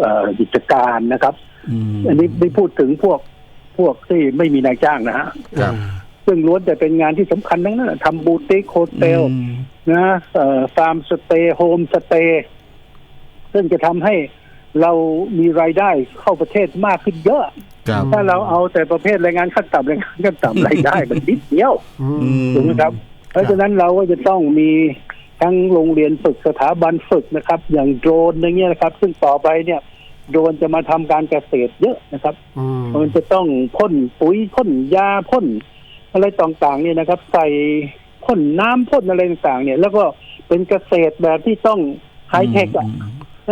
[SPEAKER 3] เอ่อกิจการนะครับ
[SPEAKER 2] อืม
[SPEAKER 3] อันนี้ไม่พูดถึงพวกพวกที่ไม่มีนายจ้างนะฮะ
[SPEAKER 2] ครับ
[SPEAKER 3] ซึ่งล้วนแต่เป็นงานที่สำคัญทั้งนั้นนะทำบูติกโฮเทล
[SPEAKER 2] อืม
[SPEAKER 3] นะเอ่อฟาร์มสเตย์โฮมสเตย์ซึ่งจะทำให้ เรามีรายได้เข้าประเทศมากขึ้นเยอะ
[SPEAKER 2] ครับ
[SPEAKER 3] ถ้าเราเอาแต่ประเภทแรงงานขั้นต่ำแรงงานขั้นต่ำรายได้มันนิดเดียว
[SPEAKER 1] อืม
[SPEAKER 2] อืม
[SPEAKER 3] ถูกไหมครับ เพราะฉะนั้นเราก็จะต้องมีทั้งโรงเรียนฝึกสถาบันฝึกนะครับ อย่างโดรนอย่างเงี้ยนะครับ ซึ่งต่อไปเนี่ยโดรนจะมาทำการเกษตรเยอะนะครับ
[SPEAKER 1] อืม
[SPEAKER 3] มันจะต้องพ่นปุ๋ยพ่นยาพ่นอะไรต่างๆเนี่ยนะครับ ใส่พ่นน้ำพ่นอะไรต่างๆ เนี่ย แล้วก็เป็นเกษตรแบบที่ต้องไฮเทคอะ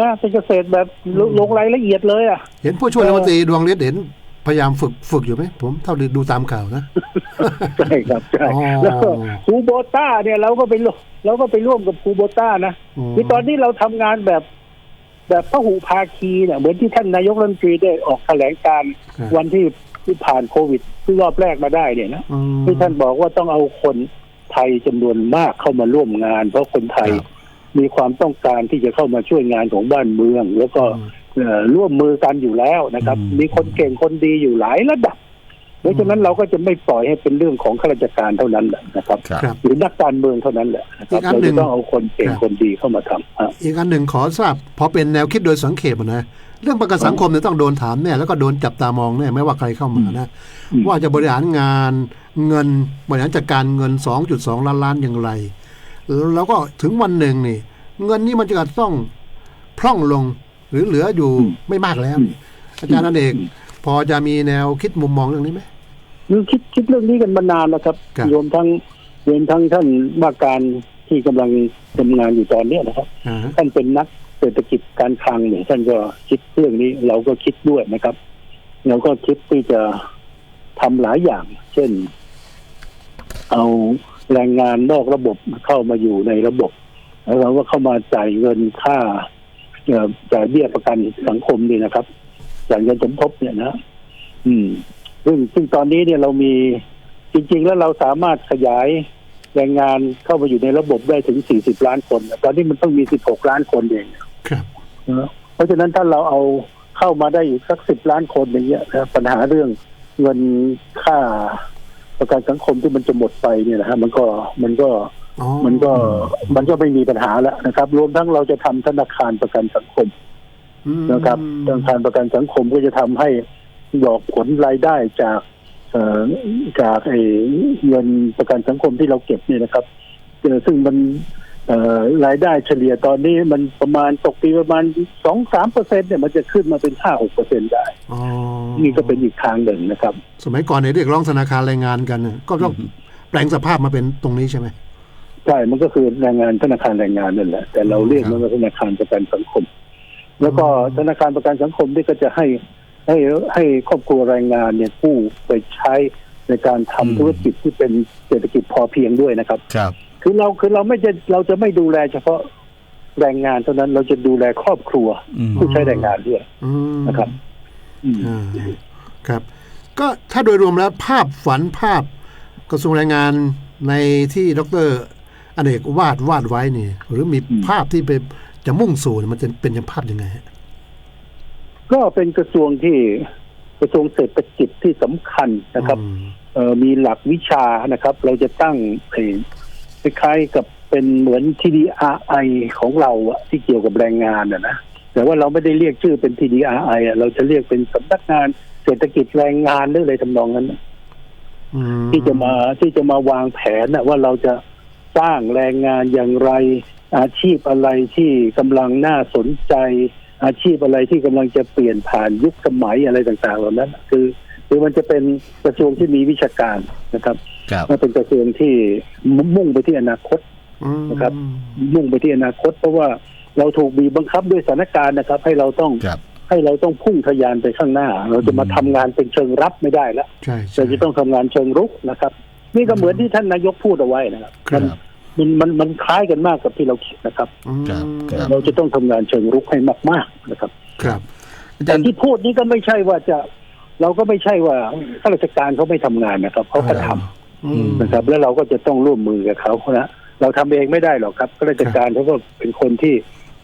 [SPEAKER 3] นะเป็นเกษตรแบบลงลงรายละเอียดเลยอะ
[SPEAKER 1] เห็นผู้ช่วยรัฐมนตรีดวงฤทธิ์เห็นพยายามฝึกฝึกอยู่ไหมผมเท่าที่ดูตามข่าวนะ
[SPEAKER 3] ใช่ครับใช่
[SPEAKER 1] อ๋อ
[SPEAKER 3] แล้วก็ครูโบต้าเนี่ยเราก็ไปร่วมเราก็ไปร่วมกับครูโบต้านะคือตอนนี้เราทำงานแบบ แบบพหุภาคีเนี่ยเหมือนที่ท่านนายกรัฐมนตรีได้ออกแถลงการณ์
[SPEAKER 1] ครับ
[SPEAKER 3] วันที่ที่ผ่านโควิดที่รอบแรกมาได้เนี่ยนะ
[SPEAKER 1] อืม
[SPEAKER 3] ที่ท่านบอกว่าต้องเอาคนไทยจำนวนมากเข้ามาร่วมงาน เพราะคนไทย
[SPEAKER 2] ครับ
[SPEAKER 3] มีความต้องการที่จะเข้ามาช่วยงานของบ้านเมือง แล้วก็เอ่อร่วมมือกันอยู่แล้วนะครับ
[SPEAKER 2] อืม
[SPEAKER 3] มีคนเก่งคนดีอยู่หลายระดับเพราะฉะนั้นเราก็จะไม่ปล่อยให้เป็นเรื่องของข้าราชการเท่านั้นแหละนะครับ
[SPEAKER 2] ครับ
[SPEAKER 1] ครับ
[SPEAKER 3] หรือนักการเมืองเท่านั้นแหละนะครับ
[SPEAKER 1] อีกอัน
[SPEAKER 3] เรา
[SPEAKER 1] หนึ่
[SPEAKER 3] จะ
[SPEAKER 1] ง
[SPEAKER 3] ต้องเอาคนเก่ง
[SPEAKER 1] ครับ
[SPEAKER 3] คนดีเข้ามาทำฮะ
[SPEAKER 1] อีกอันหนึ่งขอทราบพอเป็นแนวคิดโดยสังเขปอะนะเรื่องประกันสังคมเนี่ยต้องโดนถามแน่แล้วก็โดนจับตามองแน่ไม่ว่าใครเข้ามานะ
[SPEAKER 3] อืม
[SPEAKER 1] ว่าจะบริหารงานเงินบริหารจัดการเงิน 2.2 ล้านล้านอย่างไร แล้วก็ถึงวันหนึ่งนี่ เงินนี่มันจะต้องพร่องลงหรือเหลืออยู่
[SPEAKER 3] อืม
[SPEAKER 1] ไม่มากแล้ว
[SPEAKER 3] อืม
[SPEAKER 1] อาจารย์อเนกพอจะมีแนวคิดมุมมองเรื่องนี้ไหม
[SPEAKER 3] คือคิดคิดเรื่องนี้กันมานานแล้วครับ
[SPEAKER 1] ครับ
[SPEAKER 3] รวมทั้งรวมทั้งท่านว่าการที่กำลังทำงานอยู่ตอนเนี้ยนะครับ
[SPEAKER 1] อ่าฮะ
[SPEAKER 3] ท่านเป็นนักเศรษฐกิจการคลังเนี่ยท่านก็คิดเรื่องนี้เราก็คิดด้วยนะครับ เราก็คิดที่จะทำหลายอย่าง เช่น เอา แรงงานนอกระบบเข้ามาอยู่ในระบบแล้วเราก็เข้ามาจ่ายเงินค่าเอ่อจ่ายเบี้ยประกันสังคมนี่นะครับจ่ายเงินสมทบเนี่ยนะ อืม ซึ่งซึ่งตอนนี้เนี่ยเรามีจริง ๆ แล้วเราสามารถขยายแรงงานเข้ามาอยู่ในระบบได้ถึง 40 ล้านคน ตอนนี้มันต้องมี 16 ล้านคนเอง
[SPEAKER 1] ครับ
[SPEAKER 3] นะเพราะฉะนั้นถ้าเราเอาเข้ามาได้อีกสัก 10 ล้านคนอย่างเงี้ยนะปัญหาเรื่องเงินค่า ประกันสังคมที่มันจะหมดไปเนี่ยนะฮะมันก็มันก็
[SPEAKER 1] อ๋อ
[SPEAKER 3] มันก็มันก็ไม่มีปัญหาแล้วนะครับ รวมทั้งเราจะทำธนาคารประกันสังคม
[SPEAKER 1] อืม
[SPEAKER 3] นะครับธนาคารประกันสังคมก็จะทำให้ดอกผลรายได้จากเอ่อจากไอ้เงินประกันสังคมที่เราเก็บเนี่ยนะครับเอ่อซึ่งมันเอ่อ รายได้เฉลี่ยตอนนี้มันประมาณตกปีประมาณสองสามเปอร์เซ็นเนี่ยมันจะขึ้นมาเป็นห้าหกเปอร์เซ็นได้
[SPEAKER 1] อ๋อ
[SPEAKER 3] นี่ก็เป็นอีกทางหนึ่งนะครับ
[SPEAKER 1] สมัยก่อนเนี่ยเรียกร้องธนาคารแรงงานกันน่ะก็ต้องแปลงสภาพมาเป็นตรงนี้ใช่ไหม
[SPEAKER 3] ใช่ มันก็คือแรงงานธนาคารแรงงานนั่นแหละ แต่เราเรียกมันว่าธนาคารประกันสังคม แล้วก็ธนาคารประกันสังคมนี่ก็จะให้ให้ให้ครอบครัวแรงงานเนี่ยกู้ไปใช้ในการทำ
[SPEAKER 2] อืม
[SPEAKER 3] ธุรกิจที่เป็นเศรษฐกิจพอเพียงด้วยนะครับ
[SPEAKER 2] ครับ
[SPEAKER 3] คือเราคือเราไม่จะเราจะไม่ดูแลเฉพาะแรงงานเท่านั้นเราจะดูแลครอบครัว
[SPEAKER 2] อืม
[SPEAKER 3] ผู้ใช้แรงงานด้วย
[SPEAKER 1] อืม
[SPEAKER 3] นะครับอืม
[SPEAKER 1] อ่าครับ ก็ถ้าโดยรวมแล้วภาพฝันภาพกระทรวงแรงงานในที่ดรอเนกวาดวาดไว้นี่ หรือมี
[SPEAKER 3] อืม
[SPEAKER 1] ภาพที่ไปจะมุ่งสู่เนี่ยมันจะเป็นยังภาพยังไงฮะ
[SPEAKER 3] ก็เป็นกระทรวงที่กระทรวงเศรษฐกิจที่สำคัญนะครับ
[SPEAKER 1] อืม
[SPEAKER 3] เอ่อมีหลักวิชานะครับ เราจะตั้งไอ้ คล้ายๆกับเป็นเหมือน TDRI ของเราอะที่เกี่ยวกับแรงงานอะนะแต่ว่าเราไม่ได้เรียกชื่อเป็น TDRI อะเราจะเรียกเป็นสำนักงานเศรษฐกิจแรงงานหรืออะไรทำนองนั้นน่ะ
[SPEAKER 1] อืม
[SPEAKER 3] ที่จะมาที่จะมาวางแผนนะว่าเราจะสร้างแรงงานอย่างไร อาชีพอะไรที่กำลังน่าสนใจ อาชีพอะไรที่กำลังจะเปลี่ยนผ่านยุคสมัยอะไรต่าง ๆ เหล่านั้น คือ คือมันจะเป็นกระทรวงที่มีวิชาการนะครับ
[SPEAKER 2] ครับ
[SPEAKER 3] มันเป็นกระทรวงที่มุ่งไปที่อนาคต
[SPEAKER 1] อืม
[SPEAKER 3] นะครับ มุ่งไปที่อนาคต เพราะว่าเราถูกบีบบังคับด้วยสถานการณ์นะครับ ให้เราต้อง
[SPEAKER 2] ครับ
[SPEAKER 3] ให้เราต้องพุ่งทะยานไปข้างหน้า เราจะมา
[SPEAKER 2] อืม
[SPEAKER 3] ทำงานเป็นเชิงรับไม่ได้แล้ว
[SPEAKER 1] ใช่ใช่
[SPEAKER 3] เราจะต้องทำงานเชิงรุกนะครับ นี่ก็เหมือนที่ท่านนายกพูดเอาไว้นะครับ
[SPEAKER 1] ครับ
[SPEAKER 3] มันมันมันคล้ายกันมากกับที่เราคิดนะครับ
[SPEAKER 1] อืม
[SPEAKER 2] ครับครับ
[SPEAKER 3] เราจะต้องทำงานเชิงรุกให้มากๆนะครับ
[SPEAKER 1] ครับ
[SPEAKER 2] อาจา
[SPEAKER 3] แต่
[SPEAKER 2] รย์
[SPEAKER 3] ที่พูดนี้ก็ไม่ใช่ว่าจะ เราก็ไม่ใช่ว่าข้าราชการเขาไม่ทำงานนะครับเขาก็ทำ
[SPEAKER 1] อืม
[SPEAKER 3] นะครับ แล้วเราก็จะต้องร่วมมือกับเขานะเราทำเองไม่ได้หรอกครับข้าราชการเขาก็เป็นคนที่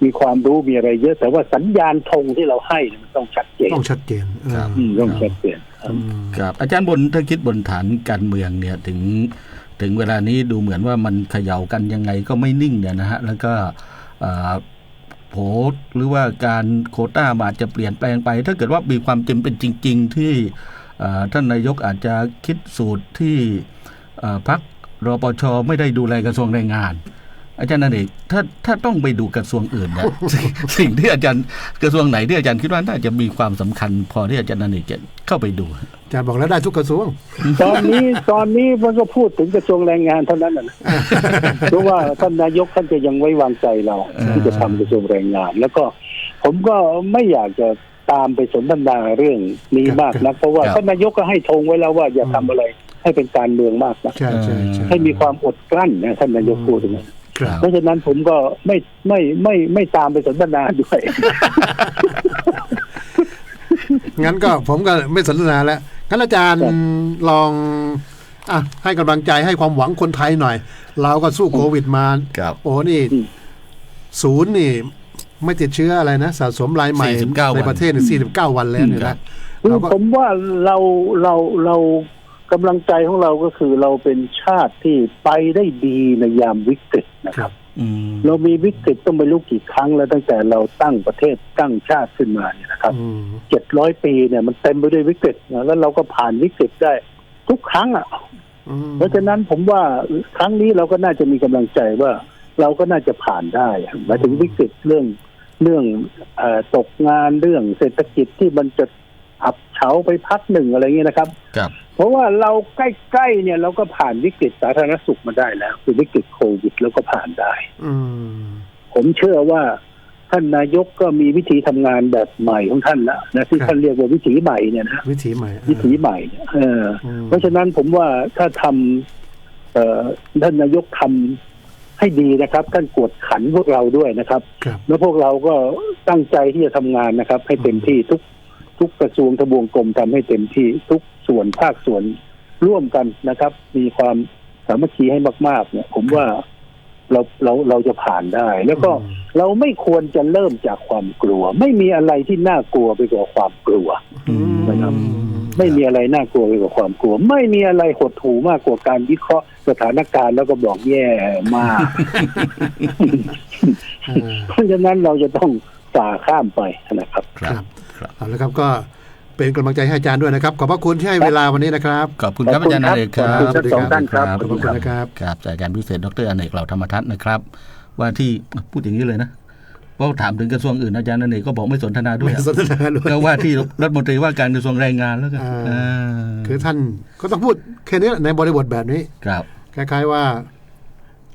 [SPEAKER 3] มีความรู้มีอะไรเยอะ แต่ว่าสัญญาณธงที่เราให้เนี่ยมันต้องชัดเจน
[SPEAKER 1] ต้องชัดเจนเออ
[SPEAKER 2] ครับ
[SPEAKER 3] อืมต้องชัดเจนครับ
[SPEAKER 1] อืม
[SPEAKER 2] ครับ อาจารย์บนถ้าคิดบนฐานการเมืองเนี่ยถึงถึงเวลานี้ดูเหมือนว่ามันเขย่ากันยังไงก็ไม่นิ่งเนี่ยนะฮะแล้วก็เอ่อโผหรือว่าการโคต้าอาจจะเปลี่ยนแปลงไป ถ้าเกิดว่ามีความจำเป็นจริง ๆ ที่ท่านนายกอาจจะคิดสูตรที่พักรปชไม่ได้ดูแลกระทรวงแรงงาน อาจารย์นันเอกถ้าถ้าต้องไปดูกระทรวงอื่นเนี่ยสิ่งสิ่งที่อาจารย์กระทรวงไหนที่อาจารย์คิดว่าน่าจะมีความสำคัญ พอที่อาจารย์นันเอกจะเข้าไปดู
[SPEAKER 1] อาจารย์บอกแล้วได้ทุกกระทรวง
[SPEAKER 3] ตอนนี้ตอนนี้มันก็พูดถึงกระทรวงแรงงานเท่านั้นนะเพราะว่าท่านนายกท่านจะยังไว้วางใจเราที่จะทำกระทรวงแรงงาน แล้วก็ ผมก็ไม่อยากจะตามไปสนทนาเรื่องนี้มากนะเพราะว่า
[SPEAKER 2] ครับ
[SPEAKER 3] ท่านนายกก็ให้ธงไว้แล้วว่าอย่าทำอะไรให้เป็นการเมืองมากนะ
[SPEAKER 1] ใช่ใช่ใช่
[SPEAKER 3] ให้มีความอดกลั้นนะท่านนายกพูดอย่างนั้น
[SPEAKER 1] ครับ
[SPEAKER 3] เพราะฉะนั้นผมก็ไม่ไม่ไม่ไม่ตามไปสนทนาด้วย
[SPEAKER 1] งั้นก็ผมก็ไม่สนทนาแล้วงั้นอาจารย์
[SPEAKER 3] ครับ
[SPEAKER 1] ลองอะให้กำลังใจให้ความหวังคนไทยหน่อย เราก็สู้โควิดมา
[SPEAKER 2] ครับ
[SPEAKER 1] โอ้นี่
[SPEAKER 3] อืม
[SPEAKER 1] ศูนย์นี่ ไม่ติดเชื้ออะไรนะ สะสมรายใหม่
[SPEAKER 2] 49
[SPEAKER 1] ในประเทศนี่49วันแล้วเนี่ย
[SPEAKER 2] ครั
[SPEAKER 1] นะ
[SPEAKER 2] บ
[SPEAKER 3] คือ
[SPEAKER 1] เราก็
[SPEAKER 3] ผมว่าเราเราเรา กำลังใจของเราก็คือเราเป็นชาติที่ไปได้ดีในยามวิกฤตนะครับ
[SPEAKER 2] อืม
[SPEAKER 3] เรามีวิกฤตต้องไม่รู้กี่ครั้งแล้วตั้งแต่เราตั้งประเทศตั้งชาติขึ้นมาเนี่ยนะครับ
[SPEAKER 1] อืม
[SPEAKER 3] เจ็ดร้อยปีเนี่ยมันเต็มไปด้วยวิกฤตนะแล้วเราก็ผ่านวิกฤตได้ ทุกครั้งอะ
[SPEAKER 1] อืม
[SPEAKER 3] เพราะฉะนั้นผมว่าครั้งนี้เราก็น่าจะมีกำลังใจว่า เราก็น่าจะผ่านได้หมายถึงวิกฤตเรื่องเรื่องเออตกงานเรื่องเศรษฐกิจที่มันจะอับเฉาไปพักหนึ่งอะไรเงี้ยนะครับ
[SPEAKER 2] ครับ
[SPEAKER 3] เพราะว่าเราใกล้ๆเนี่ยเราก็ผ่านวิกฤตสาธารณสุขมาได้แล้ว คือวิกฤตโควิดแล้วก็ผ่านได้
[SPEAKER 1] อืม
[SPEAKER 3] ผมเชื่อว่าท่านนายกก็มีวิธีทำงานแบบใหม่ของท่านแล้วนะที่ท่านเรียกว่าวิถีใหม่เนี่ยนะ
[SPEAKER 1] วิถีใหม่เออ
[SPEAKER 3] วิถีใหม่เนี่ยเออ
[SPEAKER 1] อืม
[SPEAKER 3] เพราะฉะนั้นผมว่าถ้าทำเอ่อท่านนายกทำให้ดีนะครับ ท่านกวดขันพวกเราด้วยนะครับ
[SPEAKER 1] ครับ
[SPEAKER 3] แล้วพวกเราก็ตั้งใจที่จะทำงานนะครับ ให้เต็มที่ทุกทุกกระทรวงทบวงกรมทำให้เต็มที่ทุก ส่วนภาคส่วนร่วมกันนะครับ มีความสามัคคีให้มาก ๆ เนี่ย ผมว่าเราเราเราจะผ่านได้ แล้วก็
[SPEAKER 1] อืม
[SPEAKER 3] เราไม่ควรจะเริ่มจากความกลัว ไม่มีอะไรที่น่ากลัวไปกว่าความกลัว
[SPEAKER 1] อืม
[SPEAKER 3] นะครับไม่มีอะไรน่ากลัวไปกว่าความกลัว ไม่มีอะไรหดหู่มากกว่าการวิเคราะห์สถานการณ์แล้วก็บอกแย่มาก
[SPEAKER 1] เออ
[SPEAKER 3] เพราะฉะนั้นเราจะต้องฝ่าข้ามไปนะครับ
[SPEAKER 2] ครับ ครับ
[SPEAKER 1] เอาละครับก็ เป็นกำลังใจให้อาจารย์ด้วยนะครับ ขอบพระคุณที่ให้เวลาวันนี้นะครับ
[SPEAKER 2] ขอบคุณครับอาจารย์อเนกครับ
[SPEAKER 3] ขอบคุณทั้งสองท่านครับ
[SPEAKER 1] ขอบคุณนะครับ
[SPEAKER 2] ครับอาจารย์พิเศษดรอเนกเหล่าธรรมทัศน์นะครับ ว่าที่พูดอย่างนี้เลยนะเพราะถามถึงกระทรวงอื่นอาจารย์อเนกก็บอกไม่สนทนาด้วย
[SPEAKER 1] ไม่สนทนาด้วย
[SPEAKER 2] ก็ว่าที่รัฐมนตรีว่าการกระทรวงแรงงานแล้วกัน
[SPEAKER 1] อ่า
[SPEAKER 2] อ่า
[SPEAKER 1] คือท่านก็ต้องพูดแค่นี้ในบริบทแบบนี้
[SPEAKER 2] ครับ
[SPEAKER 1] คล้ายๆว่า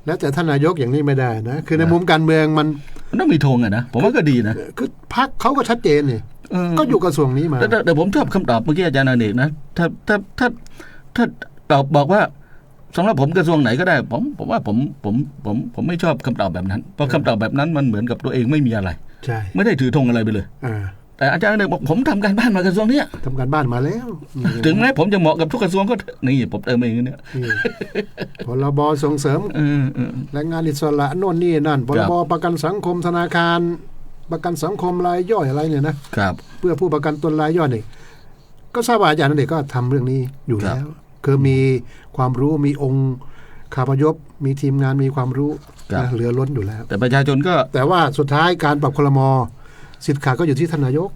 [SPEAKER 1] แล้วแต่ท่านนายกอย่างนี้ไม่ได้นะ คือในมุมการเมืองมัน
[SPEAKER 2] มันต้องมีธงอะนะผมว่าก็ดีนะ
[SPEAKER 1] คือพักเขาก็ชัดเจนนี่
[SPEAKER 2] เออ
[SPEAKER 1] ก็อยู่กระทรวงนี้มา
[SPEAKER 2] แต่แต่แต่ผมชอบคำตอบเมื่อกี้อาจารย์อเนกนะถ้าถ้าถ้าถ้าตอบบอกว่าสำหรับผมกระทรวงไหนก็ได้ ผมผมว่าผมผมผมผมไม่ชอบคำตอบแบบนั้น เพราะคำตอบแบบนั้นมันเหมือนกับตัวเองไม่มีอะไร
[SPEAKER 1] ใช่
[SPEAKER 2] ไม่ได้ถือธงอะไรไปเลย
[SPEAKER 1] อ่า
[SPEAKER 2] แต่อาจารย์อเนกบอกผมทำการบ้านมากระทรวงเนี้ย
[SPEAKER 1] ทำการบ้านมาแล้ว
[SPEAKER 2] ถึงแม้ผมจะเหมาะกับทุกกระทรวงก็เถอะนี่ผมเติมเองเนี่ย
[SPEAKER 1] นี่พรบส่งเสริม
[SPEAKER 2] เออเออ
[SPEAKER 1] แรงงานอิสระโน่นนี่นั่นพรบประกันสังคมธนาคาร ประกันสังคมรายย่อยอะไรเนี่ยนะครับ เพื่อผู้ประกันตนรายย่อยนี่ก็ทราบว่าอาจารย์นั่นเด็กก็ทำเรื่องนี้อยู่
[SPEAKER 2] ครับ
[SPEAKER 1] แล้ว คือมีความรู้มีองค์ขาพยพมีทีมงานมีความรู้
[SPEAKER 2] ครับ
[SPEAKER 1] นะเหลือล้นอยู่แล้ว
[SPEAKER 2] แต่ประชาชนก็
[SPEAKER 1] แต่ว่าสุดท้ายการปรับคลมสิทธิ์ขาดก็อยู่ที่ท่านนายก